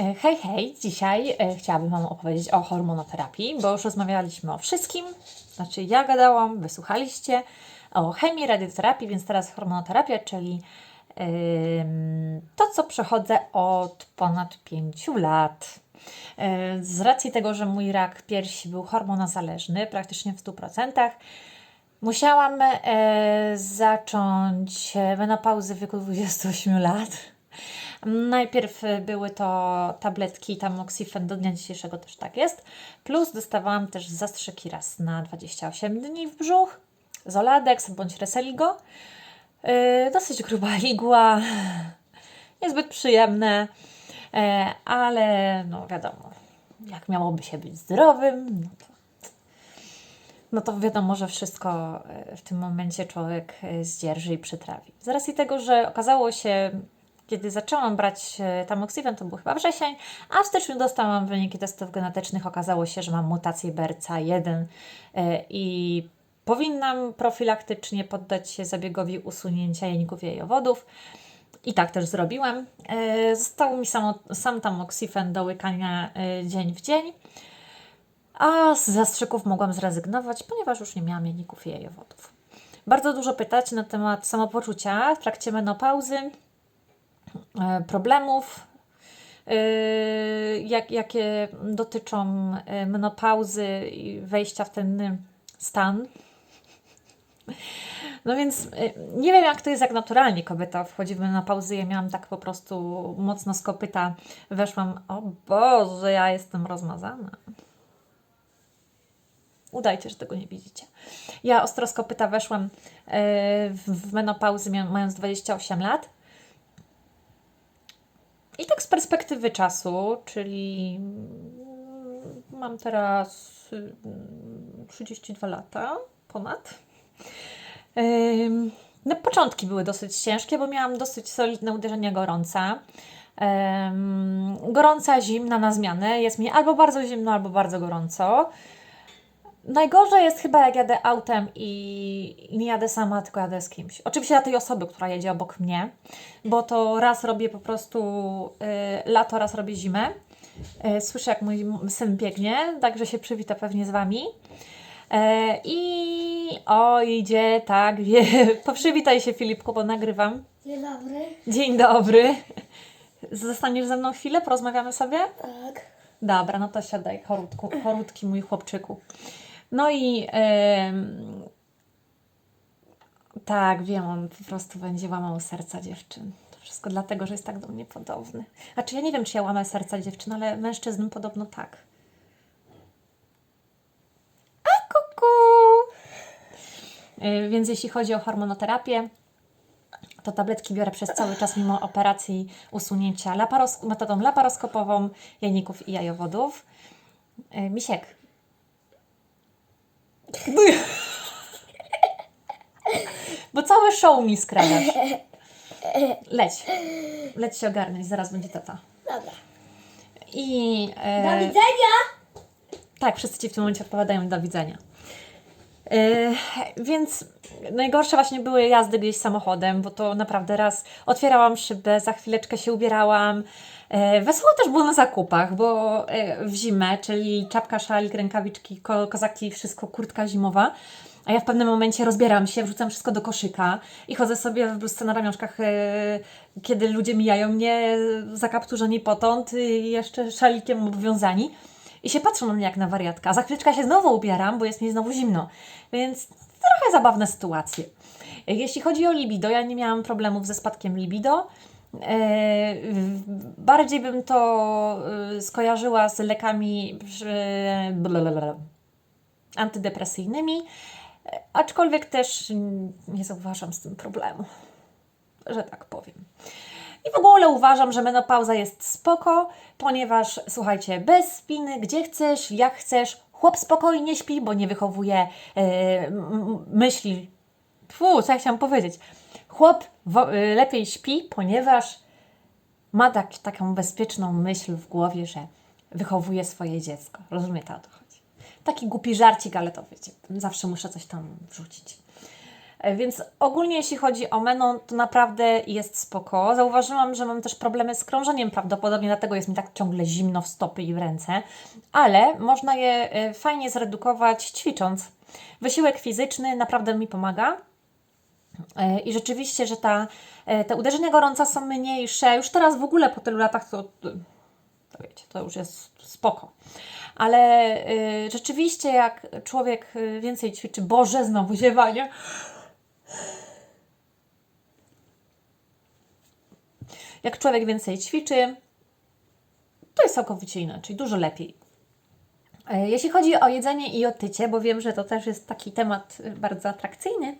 E, Hej, hej! Dzisiaj e, chciałabym Wam opowiedzieć o hormonoterapii, bo już rozmawialiśmy o wszystkim. Znaczy, ja gadałam, wysłuchaliście o chemii, radioterapii, więc teraz hormonoterapia, czyli ym, to, co przechodzę od ponad 5 lat. E, Z racji tego, że mój rak piersi był hormonozależny, praktycznie w 100%, musiałam e, zacząć menopauzy w wieku 28 lat. Najpierw y, były to tabletki tamoxifen, do dnia dzisiejszego też tak jest. Plus dostawałam też zastrzyki raz na 28 dni w brzuch, Zoladex bądź Reseligo. Yy, dosyć gruba igła, niezbyt przyjemne, e, ale no wiadomo, jak miałoby się być zdrowym, no to, no to wiadomo, że wszystko e, w tym momencie człowiek e, zdzierży i przytrawi. Z racji tego, że okazało się, kiedy zaczęłam brać e, tamoxifen, to był chyba wrzesień, a w styczniu dostałam wyniki testów genetycznych. Okazało się, że mam mutację BRCA1 e, i powinnam profilaktycznie poddać się zabiegowi usunięcia jajników jajowodów. I tak też zrobiłam. E, Został mi sam tamoxifen do łykania dzień w dzień. A z zastrzyków mogłam zrezygnować, ponieważ już nie miałam jajników i jajowodów. Bardzo dużo pytacie na temat samopoczucia w trakcie menopauzy problemów, e, jak, jakie dotyczą e, menopauzy i wejścia w ten stan. No więc e, nie wiem, jak to jest, jak naturalnie kobieta wchodzi w menopauzę. Ja miałam tak po prostu mocno z kopyta. Weszłam, o Boże, ja jestem rozmazana. Udajcie, że tego nie widzicie. Ja ostro z kopyta weszłam e, w, menopauzę, mając 28 lat. I tak z perspektywy czasu, czyli mm, mam teraz y, mm, 32 lata, ponad. No, początki były dosyć ciężkie, bo miałam dosyć solidne uderzenie gorąca. Gorąca, zimna na zmianę. Jest mi albo bardzo zimno, albo bardzo gorąco. Najgorzej jest chyba, jak jadę autem i nie jadę sama, tylko jadę z kimś. Oczywiście dla tej osoby, która jedzie obok mnie, bo to raz robię po prostu y, lato, raz robię zimę. Y, słyszę, jak mój syn biegnie, także się przywita pewnie z Wami. E, I o, idzie, tak, wie. Poprzywitaj się, Filipku, bo nagrywam. Dzień dobry. Dzień dobry. Zostaniesz ze mną chwilę? Porozmawiamy sobie? Tak. Dobra, no to siadaj, chorutku, chorutki mój chłopczyku. No i tak, wiem, on po prostu będzie łamał serca dziewczyn. To wszystko dlatego, że jest tak do mnie podobny. Znaczy, ja nie wiem, czy ja łamę serca dziewczyn, ale mężczyzn podobno tak. A kuku! Y, Więc jeśli chodzi o hormonoterapię, to tabletki biorę przez cały czas mimo operacji usunięcia laparos- metodą laparoskopową jajników i jajowodów. Misiek. Bo całe show mi skradasz. Leć. Leć się ogarnąć, zaraz będzie tata. Dobra. I e, Do widzenia. tak, wszyscy Ci w tym momencie odpowiadają do widzenia. Yy, więc najgorsze właśnie były jazdy gdzieś samochodem, bo to naprawdę raz otwierałam szybę, za chwileczkę się ubierałam. Yy, wesoło też było na zakupach, bo yy, w zimę, czyli czapka, szalik, rękawiczki, ko- kozaki, wszystko, kurtka zimowa. A ja w pewnym momencie rozbieram się, wrzucam wszystko do koszyka i chodzę sobie w bluzce na ramionczkach, kiedy ludzie mijają mnie zakapturzeni potąd i jeszcze szalikiem obwiązani. I się patrzą na mnie jak na wariatka. A za chwileczkę się znowu ubieram, bo jest mi znowu zimno. Więc trochę zabawne sytuacje. Jeśli chodzi o libido, ja nie miałam problemów ze spadkiem libido. E, bardziej bym to e, skojarzyła z lekami antydepresyjnymi, aczkolwiek też nie zauważam z tym problemu, że tak powiem. I w ogóle uważam, że menopauza jest spoko, ponieważ słuchajcie, bez spiny, gdzie chcesz, jak chcesz, chłop spokojnie śpi, bo nie wychowuje m- myśli. Fu, co ja chciałam powiedzieć? Chłop e, lepiej śpi, ponieważ ma tak, taką bezpieczną myśl w głowie, że wychowuje swoje dziecko. Rozumiecie o to chodzi? Taki głupi żarcik, ale to wiecie, zawsze muszę coś tam wrzucić. E, Więc ogólnie jeśli chodzi o meną, to naprawdę jest spoko. Zauważyłam, że mam też problemy z krążeniem, prawdopodobnie dlatego jest mi tak ciągle zimno w stopy i w ręce, ale można je e, fajnie zredukować ćwicząc. Wysiłek fizyczny naprawdę mi pomaga. E, I rzeczywiście, że ta, te uderzenia gorąca są mniejsze. Już teraz w ogóle po tylu latach to, to wiecie, to już jest spoko. Ale y, rzeczywiście, jak człowiek więcej ćwiczy, Boże, znowu ziewanie. Jak człowiek więcej ćwiczy, to jest całkowicie inaczej, dużo lepiej. E, Jeśli chodzi o jedzenie i o tycie, bo wiem, że to też jest taki temat y, bardzo atrakcyjny,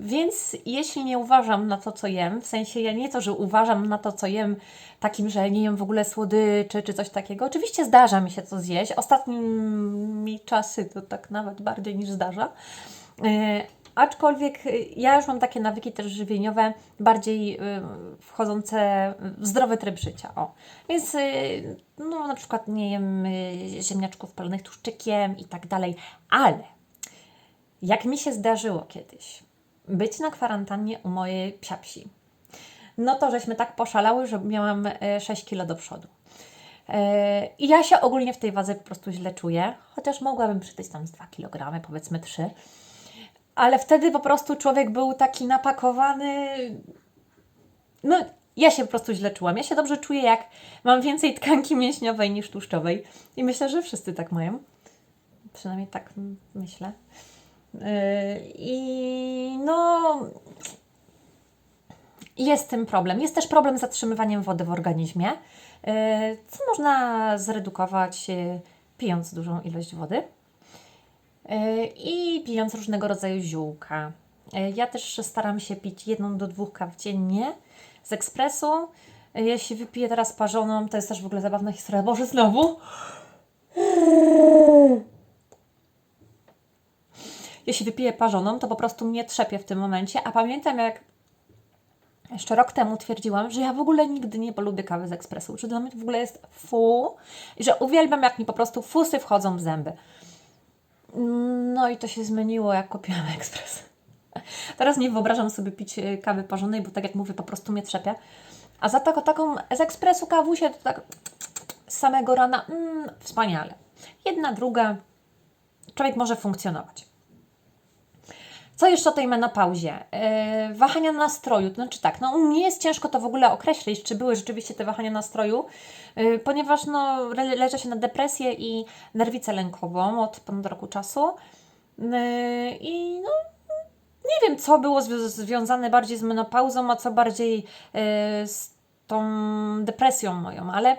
więc jeśli nie uważam na to, co jem, w sensie ja nie to, że uważam na to, co jem, takim, że nie jem w ogóle słodyczy czy coś takiego, oczywiście zdarza mi się to zjeść. Ostatnimi czasy to tak nawet bardziej niż zdarza. Aczkolwiek y, ja już mam takie nawyki też żywieniowe, bardziej y, wchodzące w zdrowy tryb życia. O. Więc y, no, na przykład nie jem ziemniaczków pełnych tłuszczykiem i tak dalej. Ale jak mi się zdarzyło kiedyś być na kwarantannie u mojej psiapsi, no to żeśmy tak poszalały, że miałam y, 6 kilo do przodu. I ja się ogólnie w tej wadze po prostu źle czuję, chociaż mogłabym przytyć tam z 2 kg, powiedzmy 3 ale wtedy po prostu człowiek był taki napakowany. No, ja się po prostu źle czułam. Ja się dobrze czuję, jak mam więcej tkanki mięśniowej niż tłuszczowej. I myślę, że wszyscy tak mają. Przynajmniej tak myślę. Yy, I no. Jest tym problem. Jest też problem z zatrzymywaniem wody w organizmie, yy, co można zredukować yy, pijąc dużą ilość wody. Yy, i pijąc różnego rodzaju ziółka. Yy, Ja też staram się pić jedną do dwóch kaw dziennie z ekspresu. Yy, Jeśli wypiję teraz parzoną, to jest też w ogóle zabawna historia. Boże, znowu! Jeśli wypiję parzoną, to po prostu mnie trzepie w tym momencie, a pamiętam jak jeszcze rok temu twierdziłam, że ja w ogóle nigdy nie polubię kawy z ekspresu, że dla mnie to w ogóle jest fu i że uwielbiam jak mi po prostu fusy wchodzą w zęby. No i to się zmieniło, jak kupiłam ekspres. Teraz nie wyobrażam sobie pić e, kawy parzonej, bo tak jak mówię, po prostu mnie trzepie. A za taką, taką z ekspresu kawusię, to tak z samego rana, mm, wspaniale. Jedna, druga, człowiek może funkcjonować. Co jeszcze o tej menopauzie? Yy, wahania nastroju. To znaczy tak, no u mnie jest ciężko to w ogóle określić, czy były rzeczywiście te wahania nastroju, yy, ponieważ no, le- się na depresję i nerwicę lękową od ponad roku czasu. Yy, I no, nie wiem, co było zwią- związane bardziej z menopauzą, a co bardziej yy, z tą depresją moją, ale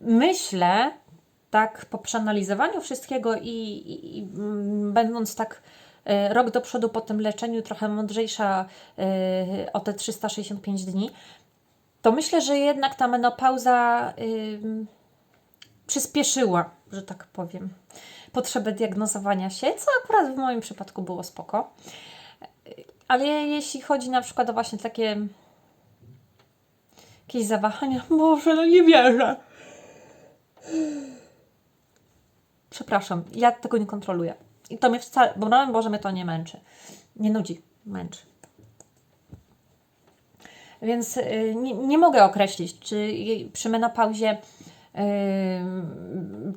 myślę, tak po przeanalizowaniu wszystkiego i, i, i mm, będąc tak rok do przodu po tym leczeniu, trochę mądrzejsza e, o te 365 dni, to myślę, że jednak ta menopauza przyspieszyła, że tak powiem, potrzebę diagnozowania się, co akurat w moim przypadku było spoko. Ale jeśli chodzi na przykład o właśnie takie jakieś zawahania, może no nie wierzę. Przepraszam, ja tego nie kontroluję. I to mnie wcale, bo broń Boże mnie to nie męczy. Nie nudzi, męczy. Więc y, nie, nie mogę określić, czy przy menopauzie, y,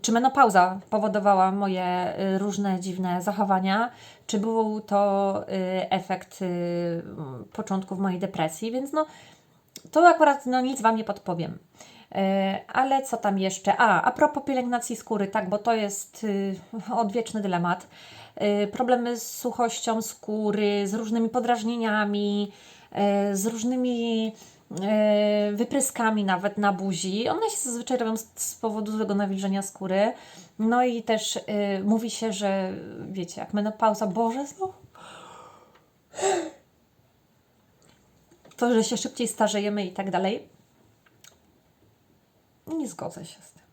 czy menopauza powodowała moje y, różne dziwne zachowania, czy był to y, efekt y, początków mojej depresji, więc no to akurat no, nic Wam nie podpowiem. E, Ale co tam jeszcze? A, a propos pielęgnacji skóry, tak, bo to jest y, odwieczny dylemat. Y, problemy z suchością skóry, z różnymi podrażnieniami, y, z różnymi wypryskami nawet na buzi. One się zazwyczaj robią z, powodu złego nawilżenia skóry. No i też y, mówi się, że wiecie, jak menopauza, Boże, znów to, że się szybciej starzejemy i tak dalej. Nie zgodzę się z tym.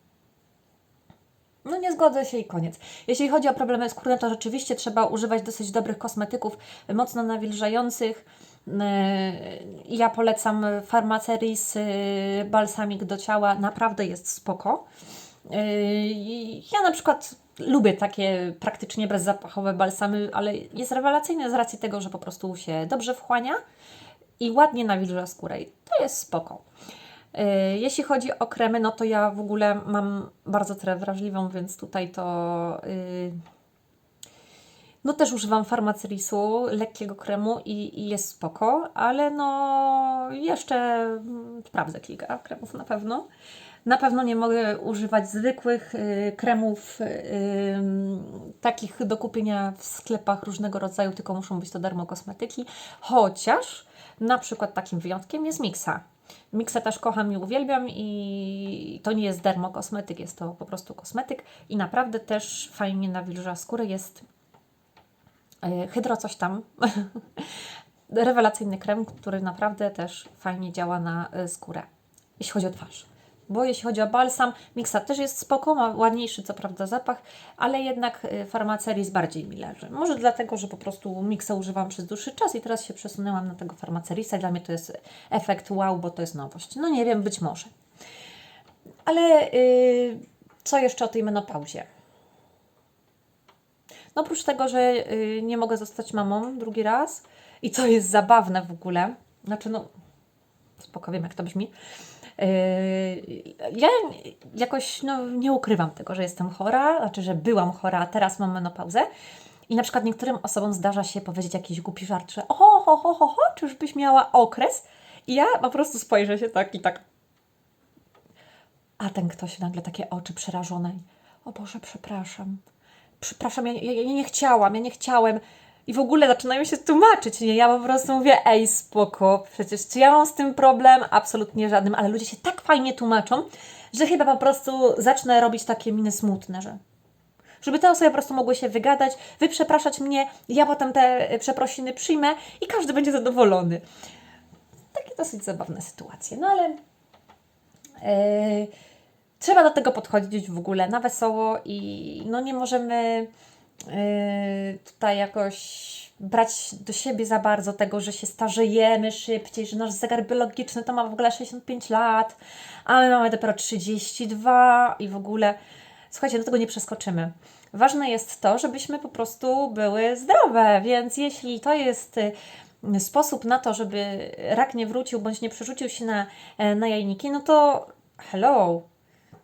No nie zgodzę się i koniec. Jeśli chodzi o problemy skórne, to rzeczywiście trzeba używać dosyć dobrych kosmetyków, mocno nawilżających. Yy, Ja polecam Pharmaceris yy, balsamik do ciała, naprawdę jest spoko. Yy, Ja na przykład lubię takie praktycznie bezzapachowe balsamy, ale jest rewelacyjny z racji tego, że po prostu się dobrze wchłania i ładnie nawilża skórę. I to jest spoko. Yy, Jeśli chodzi o kremy, no to ja w ogóle mam bardzo trę wrażliwą, więc tutaj to yy, no też używam farmacerisu, lekkiego kremu i, i jest spoko, ale no jeszcze mm, sprawdzę kilka kremów na pewno. Na pewno nie mogę używać zwykłych y, kremów y, takich do kupienia w sklepach różnego rodzaju, tylko muszą być to dermokosmetyki, chociaż na przykład takim wyjątkiem jest Mixa. Mixa też kocham i uwielbiam i to nie jest dermokosmetyk, jest to po prostu kosmetyk i naprawdę też fajnie nawilża skórę, jest y, hydro coś tam. Rewelacyjny krem, który naprawdę też fajnie działa na y, skórę, jeśli chodzi o twarz. Bo jeśli chodzi o balsam, Mixa też jest spoko, ma ładniejszy co prawda zapach, ale jednak y, Farmaceris bardziej mi leży. Może dlatego, że po prostu Mixa używam przez dłuższy czas i teraz się przesunęłam na tego Farmacerisa dla mnie to jest efekt wow, bo to jest nowość. No nie wiem, być może. Ale y, co jeszcze o tej menopauzie? No oprócz tego, że y, nie mogę zostać mamą drugi raz i co jest zabawne w ogóle, znaczy no spoko wiem jak to brzmi, Yy, Ja jakoś no, nie ukrywam tego, że jestem chora, znaczy, że byłam chora, a teraz mam menopauzę. I na przykład niektórym osobom zdarza się powiedzieć jakiś głupi żart, że oho, ho, ho, ho, ho, czyżbyś miała okres? I ja po prostu spojrzę się tak i tak. A ten ktoś nagle takie oczy przerażone. O Boże, przepraszam. Przepraszam, ja, ja, ja nie chciałam, ja nie chciałem. I w ogóle zaczynają się tłumaczyć, nie? Ja po prostu mówię, ej, spoko, przecież czy ja mam z tym problem? Absolutnie żadnym, ale ludzie się tak fajnie tłumaczą, że chyba po prostu zacznę robić takie miny smutne, że żeby te osoby po prostu mogły się wygadać, wyprzepraszać mnie, ja potem te przeprosiny przyjmę i każdy będzie zadowolony. Takie dosyć zabawne sytuacje, no ale yy, trzeba do tego podchodzić w ogóle na wesoło i no nie możemy tutaj jakoś brać do siebie za bardzo tego, że się starzejemy szybciej, że nasz zegar biologiczny to ma w ogóle 65 lat, a my mamy dopiero 32 i w ogóle słuchajcie, do tego nie przeskoczymy. Ważne jest to, żebyśmy po prostu były zdrowe, więc jeśli to jest y, sposób na to, żeby rak nie wrócił bądź nie przerzucił się na, e, na jajniki, no to hello,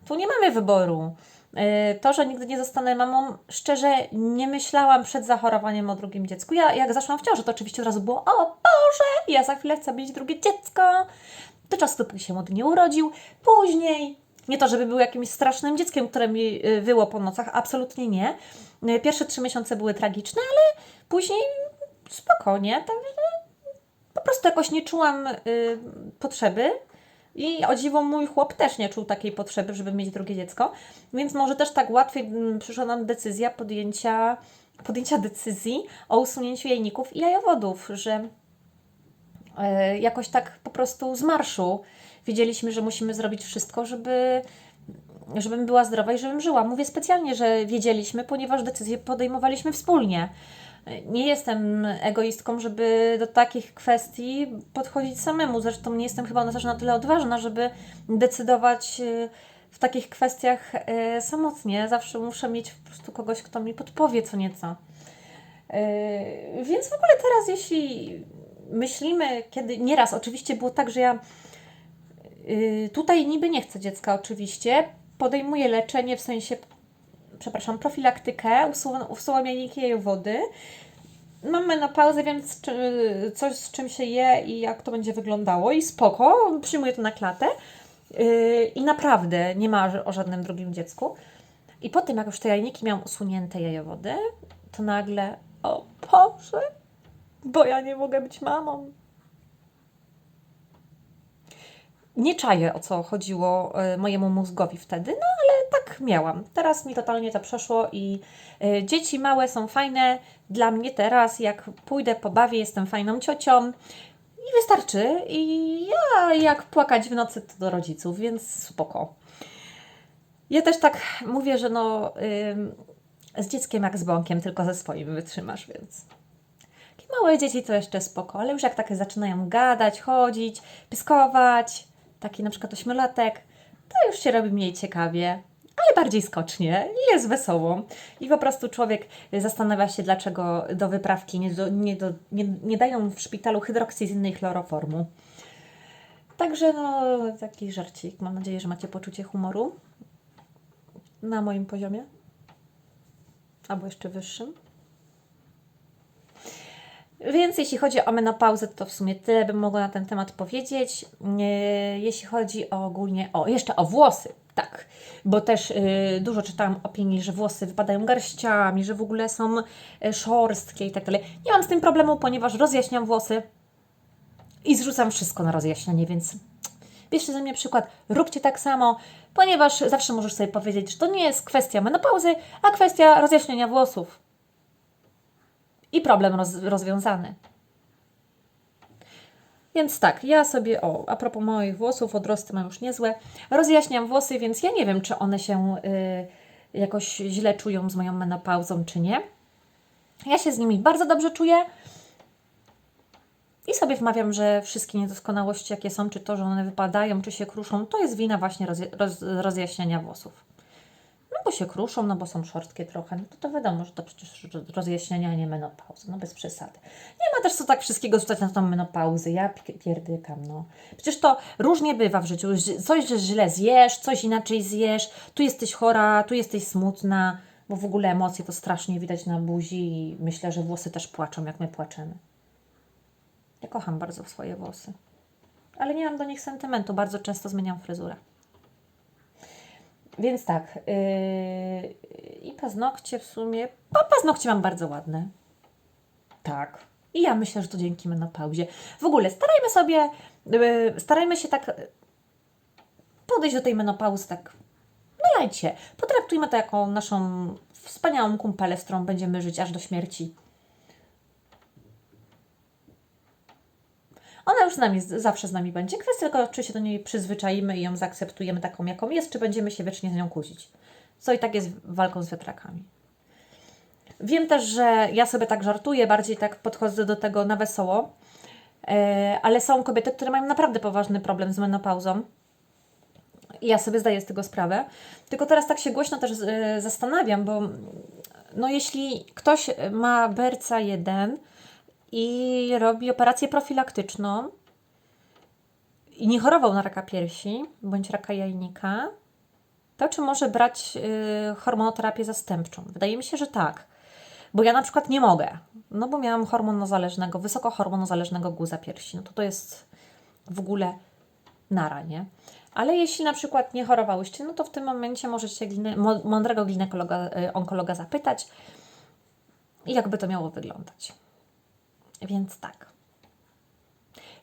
tu nie mamy wyboru. Y, To, że nigdy nie zostanę mamą, szczerze nie myślałam przed zachorowaniem o drugim dziecku. Ja jak zaszłam w ciążę, to oczywiście od razu było o Boże, ja za chwilę chcę mieć drugie dziecko. Do czasu, dopóki się młody nie urodził. Później, nie to, żeby był jakimś strasznym dzieckiem, które mi y, wyło po nocach, absolutnie nie. Y, Pierwsze trzy miesiące były tragiczne, ale później spokojnie, także po prostu jakoś nie czułam y, potrzeby. I o dziwo mój chłop też nie czuł takiej potrzeby, żeby mieć drugie dziecko, więc może też tak łatwiej mm, przyszła nam decyzja podjęcia, podjęcia decyzji o usunięciu jajników i jajowodów, że e, jakoś tak po prostu z marszu wiedzieliśmy, że musimy zrobić wszystko, żeby żebym była zdrowa i żebym żyła. Mówię specjalnie, że wiedzieliśmy, ponieważ decyzje podejmowaliśmy wspólnie. Nie jestem egoistką, żeby do takich kwestii podchodzić samemu. Zresztą nie jestem chyba na tyle odważna, żeby decydować y, w takich kwestiach y, samotnie. Zawsze muszę mieć po prostu kogoś, kto mi podpowie co nieco. Yy, Więc w ogóle teraz, jeśli myślimy, kiedy nieraz oczywiście było tak, że ja tutaj niby nie chcę dziecka, oczywiście, podejmuję leczenie w sensie, przepraszam, profilaktykę, usuwam, usuwam jajniki jajowody. Mam menopauzę, więc czy, coś z czym się je i jak to będzie wyglądało i spoko, przyjmuję to na klatę. Yy, I naprawdę nie ma o żadnym drugim dziecku. I po tym, jak już te jajniki miałam usunięte jajowody, to nagle, o Boże, bo ja nie mogę być mamą. Nie czaję, o co chodziło e, mojemu mózgowi wtedy, no ale tak miałam. Teraz mi totalnie to przeszło i e, dzieci małe są fajne. Dla mnie teraz, jak pójdę po bawie, jestem fajną ciocią i wystarczy. I ja jak płakać w nocy, to do rodziców, więc spoko. Ja też tak mówię, że no z dzieckiem jak z bąkiem, tylko ze swoim wytrzymasz, więc małe dzieci to jeszcze spoko, ale już jak takie zaczynają gadać, chodzić, pyskować, taki na przykład ośmiolatek, to już się robi mniej ciekawie, ale bardziej skocznie i jest wesoło. I po prostu człowiek zastanawia się, dlaczego do wyprawki nie, do, nie, do, nie, nie dają w szpitalu hydroksyzyny i chloroformu. Także no, taki żarcik. Mam nadzieję, że macie poczucie humoru na moim poziomie. Albo jeszcze wyższym. Więc jeśli chodzi o menopauzę, to w sumie tyle bym mogła na ten temat powiedzieć. Jeśli chodzi o ogólnie, o jeszcze o włosy, tak, bo też y, dużo czytałam opinii, że włosy wypadają garściami, że w ogóle są y, szorstkie i tak dalej. Nie mam z tym problemu, ponieważ rozjaśniam włosy i zrzucam wszystko na rozjaśnianie, więc bierzcie ze mnie przykład, róbcie tak samo, ponieważ zawsze możesz sobie powiedzieć, że to nie jest kwestia menopauzy, a kwestia rozjaśnienia włosów. I problem roz, rozwiązany. Więc tak, ja sobie, o, a propos moich włosów, odrosty mam już niezłe, rozjaśniam włosy, więc ja nie wiem, czy one się y, jakoś źle czują z moją menopauzą, czy nie. Ja się z nimi bardzo dobrze czuję i sobie wmawiam, że wszystkie niedoskonałości, jakie są, czy to, że one wypadają, czy się kruszą, to jest wina właśnie roz, roz, rozjaśniania włosów. Się kruszą, no bo są szorstkie trochę, no to, to wiadomo, że to przecież rozjaśnienia, nie menopauzy, no bez przesady. Nie ma też co tak wszystkiego rzucać na tą menopauzę, ja pi- pierdykam, no. Przecież to różnie bywa w życiu, coś źle zjesz, coś inaczej zjesz, tu jesteś chora, tu jesteś smutna, bo w ogóle emocje to strasznie widać na buzi i myślę, że włosy też płaczą, jak my płaczemy. Ja kocham bardzo swoje włosy, ale nie mam do nich sentymentu, bardzo często zmieniam fryzurę. Więc tak. Yy, I paznokcie w sumie. Pa, paznokcie mam bardzo ładne. Tak. I ja myślę, że to dzięki menopauzie. W ogóle starajmy sobie, yy, starajmy się tak podejść do tej menopauzy tak na lajcie. Potraktujmy to jako naszą wspaniałą kumpelę, z którą będziemy żyć aż do śmierci. Ona już z nami, zawsze z nami będzie. Kwestia tylko, czy się do niej przyzwyczaimy i ją zaakceptujemy taką, jaką jest, czy będziemy się wiecznie z nią kłócić. Co i tak jest walką z wiatrakami. Wiem też, że ja sobie tak żartuję, bardziej tak podchodzę do tego na wesoło, e, ale są kobiety, które mają naprawdę poważny problem z menopauzą. Ja sobie zdaję z tego sprawę. Tylko teraz tak się głośno też e, zastanawiam, bo no jeśli ktoś ma BRCA 1 i robi operację profilaktyczną i nie chorował na raka piersi bądź raka jajnika, to czy może brać y, hormonoterapię zastępczą? Wydaje mi się, że tak. Bo ja na przykład nie mogę, no bo miałam hormonozależnego, wysoko hormonozależnego guza piersi. No to to jest w ogóle nara, nie? Ale jeśli na przykład nie chorowałyście, no to w tym momencie możecie gine, mo- mądrego ginekologa, y, onkologa zapytać, jakby to miało wyglądać. Więc tak.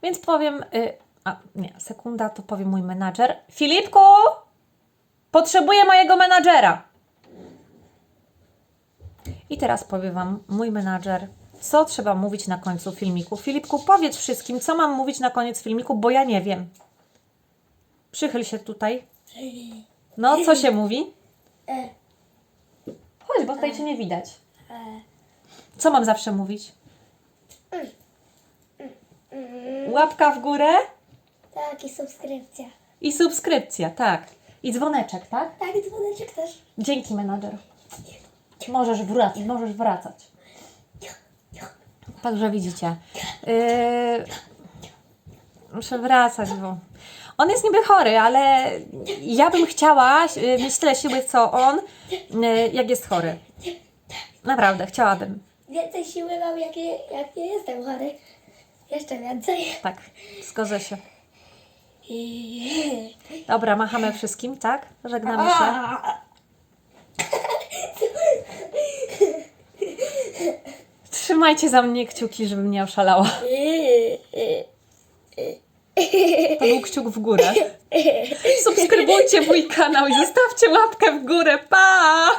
Więc powiem. Y, a nie, sekunda, to powie mój menadżer. Filipku! Potrzebuję mojego menadżera! I teraz powie Wam mój menadżer, co trzeba mówić na końcu filmiku. Filipku, powiedz wszystkim, co mam mówić na koniec filmiku, bo ja nie wiem. Przychyl się tutaj. No, co się mówi? E, Chodź, bo tutaj Cię nie widać. Co mam zawsze mówić? Łapka w górę tak, i subskrypcja. i subskrypcja, tak. I dzwoneczek, tak? Tak, i dzwoneczek też. Dzięki, menadżer. Możesz, wrac- możesz wracać. Także widzicie. Yy, muszę wracać, bo on jest niby chory, ale ja bym chciała yy, mieć tyle siły, co on, yy, jak jest chory. Naprawdę, chciałabym. Więcej siły mam, jak, nie, jak nie jestem chory. Jeszcze więcej. Tak, zgodzę się. I... Dobra, machamy wszystkim, tak? Żegnamy się. Trzymajcie za mnie kciuki, żebym nie oszalała. To był kciuk w górę. Subskrybujcie mój kanał i zostawcie łapkę w górę. Pa!